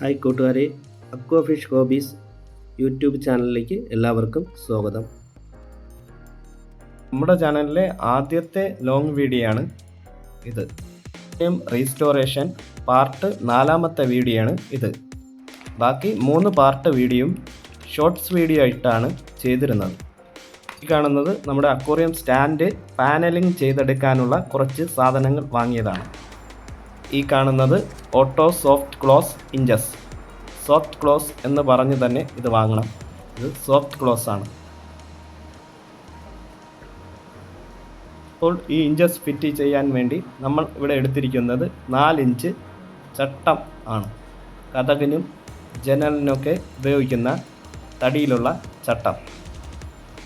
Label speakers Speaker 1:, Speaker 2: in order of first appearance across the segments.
Speaker 1: Hi കൂട്ടുകാരെ aqua fish hobbies YouTube ചാനലിലേക്ക് എല്ലാവർക്കും സ്വാഗതം.
Speaker 2: നമ്മുടെ ചാനലിലെ ആദ്യത്തെ ലോങ് വീഡിയോ ആണ് ഇത്. റീസ്റ്റോറേഷൻ പാർട്ട് നാലാമത്തെ വീഡിയോ ആണ് ഇത്. ബാക്കി മൂന്ന് പാർട്ട് വീഡിയോയും ഷോർട്സ് വീഡിയോ ആയിട്ടാണ് ചെയ്തിരുന്നത്. ഈ കാണുന്നത് നമ്മുടെ അക്വറിയം സ്റ്റാൻഡ് പാനലിംഗ് ചെയ്തെടുക്കാനുള്ള കുറച്ച് സാധനങ്ങൾ വാങ്ങിയതാണ്. ഈ കാണുന്നത് auto soft close hinges soft close എന്ന് പറഞ്ഞ് തന്നെ ഇത് വാങ്ങണം. ഇത് സോഫ്റ്റ് ക്ലോസ് ആണ്. അപ്പോൾ ഈ ഇഞ്ചസ് ഫിറ്റ് ചെയ്യാൻ വേണ്ടി നമ്മൾ ഇവിടെ എടുത്തിരിക്കുന്നത് നാലിഞ്ച് ചട്ടം ആണ്. കഥകിനും ജനലിനൊക്കെ ഉപയോഗിക്കുന്ന തടിയിലുള്ള ചട്ടം.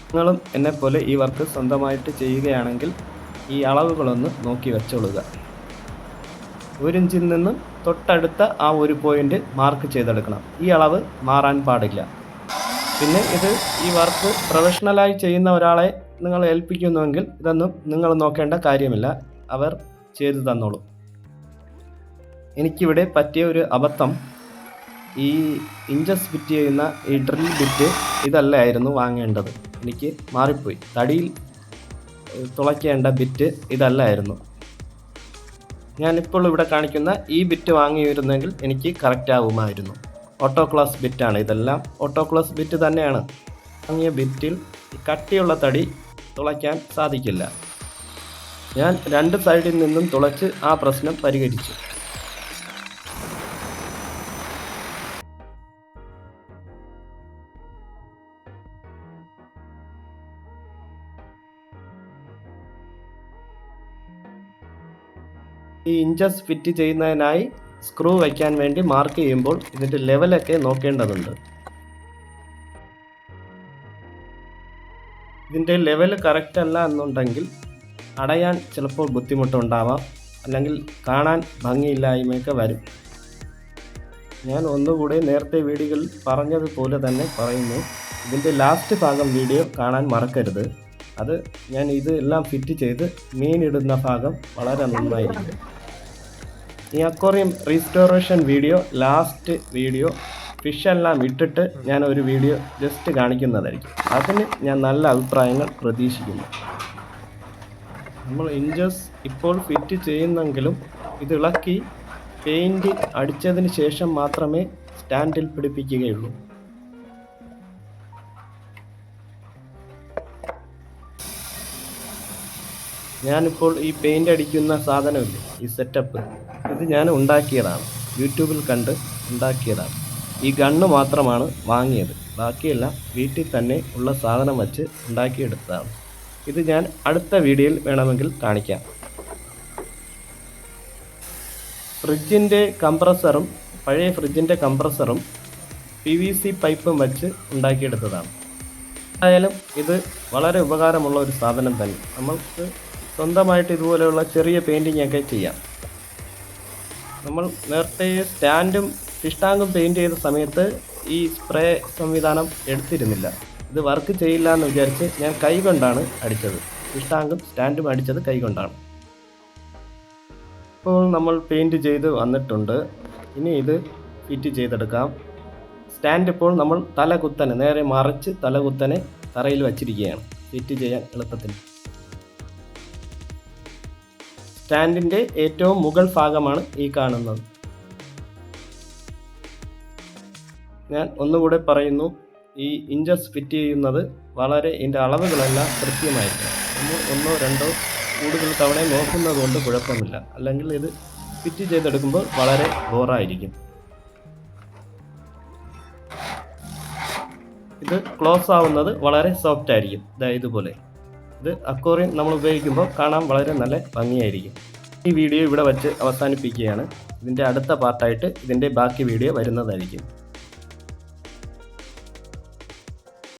Speaker 2: നിങ്ങളും എന്നെപ്പോലെ ഈ വർക്ക് സ്വന്തമായിട്ട് ചെയ്യുകയാണെങ്കിൽ ഈ അളവുകളൊന്ന് നോക്കി വെച്ചോളുക ഒരു ഇഞ്ചിൽ നിന്നും തൊട്ടടുത്ത ആ ഒരു പോയിന്റ് മാർക്ക് ചെയ്തെടുക്കണം. ഈ അളവ് മാറാൻ പാടില്ല. പിന്നെ ഇത് ഈ വർക്ക് പ്രൊഫഷണലായി ചെയ്യുന്ന ഒരാളെ നിങ്ങൾ ഏൽപ്പിക്കുന്നുവെങ്കിൽ ഇതൊന്നും നിങ്ങൾ നോക്കേണ്ട കാര്യമില്ല. അവർ ചെയ്തു തന്നോളും. എനിക്കിവിടെ പറ്റിയ ഒരു അബദ്ധം ഈ ഇഞ്ചസ് ഫിറ്റ് ചെയ്യുന്ന ഈ ഡ്രിൽ ബിറ്റ് ഇതല്ലായിരുന്നു വാങ്ങേണ്ടത്. എനിക്ക് മാറിപ്പോയി. തടിയിൽ തുളയ്ക്കേണ്ട ബിറ്റ് ഇതല്ലായിരുന്നു. ഞാനിപ്പോൾ ഇവിടെ കാണിക്കുന്ന ഈ ബിറ്റ് വാങ്ങിയിരുന്നെങ്കിൽ എനിക്ക് കറക്റ്റ് ആവുമായിരുന്നു. ഓട്ടോ ക്ലാസ് ബിറ്റാണ് ഇതെല്ലാം. ഓട്ടോ ക്ലാസ് ബിറ്റ് തന്നെയാണ് വാങ്ങിയ ബിറ്റിൽ കട്ടിയുള്ള തടി തുളയ്ക്കാൻ സാധിക്കില്ല. ഞാൻ രണ്ട് സൈഡിൽ നിന്നും തുളച്ച് ആ പ്രശ്നം പരിഹരിച്ചു. ഈ ഇഞ്ചസ് ഫിറ്റ് ചെയ്യുന്നതിനായി സ്ക്രൂ വയ്ക്കാൻ വേണ്ടി മാർക്ക് ചെയ്യുമ്പോൾ ഇതിന്റെ ലെവലൊക്കെ നോക്കേണ്ടതുണ്ട്. ഇതിന്റെ ലെവൽ കറക്റ്റ് അല്ല എന്നുണ്ടെങ്കിൽ അടയാൻ ചിലപ്പോൾ ബുദ്ധിമുട്ടുണ്ടാവാം. അല്ലെങ്കിൽ കാണാൻ ഭംഗിയില്ലായ്മയൊക്കെ വരും. ഞാൻ ഒന്നുകൂടി നേരത്തെ വീഡിയോകളിൽ പറഞ്ഞതുപോലെ തന്നെ പറയുന്നു. ഇതിന്റെ ലാസ്റ്റ് ഭാഗം വീഡിയോ കാണാൻ മറക്കരുത്. അത് ഞാൻ ഇത് എല്ലാം ഫിറ്റ് ചെയ്ത് മീനിടുന്ന ഭാഗം വളരെ നന്നായിരിക്കും. ഈ aquarium restoration video last video ഫിഷെല്ലാം ഇട്ടിട്ട് ഞാൻ ഒരു വീഡിയോ ജസ്റ്റ് കാണിക്കുന്നതായിരിക്കും. അതിന് ഞാൻ നല്ല അഭിപ്രായങ്ങൾ പ്രതീക്ഷിക്കുന്നു. നമ്മൾ ഇഞ്ചസ് ഇപ്പോൾ ഫിറ്റ് ചെയ്യുന്നെങ്കിലും ഇത് ഇളക്കി പെയിന്റ് അടിച്ചതിന് ശേഷം മാത്രമേ സ്റ്റാൻഡിൽ പിടിപ്പിക്കുകയുള്ളൂ. ഞാനിപ്പോൾ ഈ പെയിന്റ് അടിക്കുന്ന സാധനമില്ലേ? ഈ സെറ്റപ്പ് ഇത് ഞാൻ ഉണ്ടാക്കിയതാണ്. യൂട്യൂബിൽ കണ്ട് ഉണ്ടാക്കിയതാണ്. ഈ ഗണ്ണ് മാത്രമാണ് വാങ്ങിയത്. ബാക്കിയെല്ലാം വീട്ടിൽ തന്നെ ഉള്ള സാധനം വച്ച് ഉണ്ടാക്കിയെടുത്തതാണ്. ഇത് ഞാൻ അടുത്ത വീഡിയോയിൽ വേണമെങ്കിൽ കാണിക്കാം. ഫ്രിഡ്ജിന്റെ കംപ്രസറും പഴയ ഫ്രിഡ്ജിന്റെ കംപ്രസറും പി വി സി പൈപ്പും വച്ച് ഉണ്ടാക്കിയെടുത്തതാണ്. എന്തായാലും ഇത് വളരെ ഉപകാരമുള്ള ഒരു സാധനം തന്നെ. നമ്മൾക്ക് സ്വന്തമായിട്ട് ഇതുപോലെയുള്ള ചെറിയ പെയിന്റിംഗ് ഒക്കെ ചെയ്യാം. നമ്മൾ നേരത്തെ സ്റ്റാൻഡും ഫിഷ് ടാങ്കും പെയിന്റ് ചെയ്ത സമയത്ത് ഈ സ്പ്രേ സംവിധാനം എടുത്തിരുന്നില്ല. ഇത് വർക്ക് ചെയ്യില്ല എന്ന് വിചാരിച്ച് ഞാൻ കൈ കൊണ്ടാണ് അടിച്ചത്. ഫിഷ് ടാങ്കും സ്റ്റാൻഡും അടിച്ചത് കൈ കൊണ്ടാണ്. ഇപ്പോൾ നമ്മൾ പെയിന്റ് ചെയ്ത് വന്നിട്ടുണ്ട്. ഇനി ഇത് ഫിറ്റ് ചെയ്തെടുക്കാം. സ്റ്റാൻഡ് ഇപ്പോൾ നമ്മൾ തല കുത്തനെ നേരെ മറിച്ച് തല കുത്തനെ തറയിൽ വച്ചിരിക്കുകയാണ്. ഫിറ്റ് ചെയ്യാൻ എളുപ്പത്തിന്. സ്റ്റാൻഡിന്റെ ഏറ്റവും മുകൾ ഭാഗമാണ് ഈ കാണുന്നത്. ഞാൻ ഒന്നുകൂടെ പറയുന്നു ഈ ഇഞ്ചസ് ഫിറ്റ് ചെയ്യുന്നത് വളരെ ഇതിന്റെ അളവുകളെല്ലാം കൃത്യമായിരിക്കും നമ്മൾ ഒന്നോ രണ്ടോ കൂടുതൽ തവണ നോക്കുന്നത് കൊണ്ട് കുഴപ്പമില്ല. അല്ലെങ്കിൽ ഇത് ഫിറ്റ് ചെയ്തെടുക്കുമ്പോൾ വളരെ ബോറായിരിക്കും. ഇത് ക്ലോസ് ആവുന്നത് വളരെ സോഫ്റ്റ് ആയിരിക്കും. ദാ ഇതുപോലെ. ഇത് അക്വോറിയം നമ്മൾ ഉപയോഗിക്കുമ്പോൾ കാണാൻ വളരെ നല്ല ഭംഗിയായിരിക്കും. ഈ വീഡിയോ ഇവിടെ വച്ച് അവസാനിപ്പിക്കുകയാണ്. ഇതിന്റെ അടുത്ത പാർട്ടായിട്ട് ഇതിന്റെ ബാക്കി വീഡിയോ വരുന്നതായിരിക്കും.